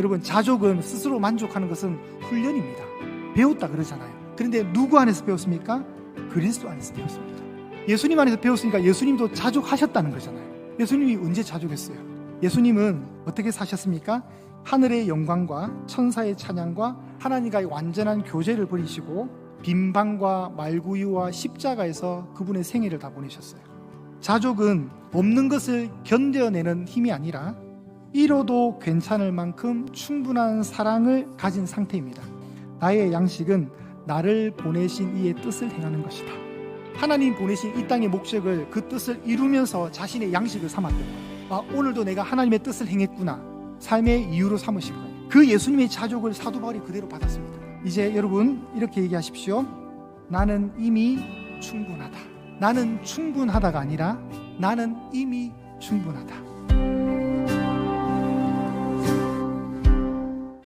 여러분 자족은 스스로 만족하는 것은 훈련입니다. 배웠다 그러잖아요. 그런데 누구 안에서 배웠습니까? 그리스도 안에서 배웠습니다. 예수님 안에서 배웠으니까 예수님도 자족하셨다는 거잖아요. 예수님이 언제 자족했어요? 예수님은 어떻게 사셨습니까? 하늘의 영광과 천사의 찬양과 하나님과의 완전한 교제를 버리시고 빈방과 말구유와 십자가에서 그분의 생애를 다 보내셨어요. 자족은 없는 것을 견뎌내는 힘이 아니라 잃어도 괜찮을 만큼 충분한 사랑을 가진 상태입니다. 나의 양식은 나를 보내신 이의 뜻을 행하는 것이다. 하나님 보내신 이 땅의 목적을 그 뜻을 이루면서 자신의 양식을 삼았던 거예요. 아, 오늘도 내가 하나님의 뜻을 행했구나. 삶의 이유로 삼으신 거예요. 그 예수님의 자족을 사도 바울이 그대로 받았습니다. 이제 여러분 이렇게 얘기하십시오. 나는 이미 충분하다. 나는 충분하다가 아니라 나는 이미 충분하다.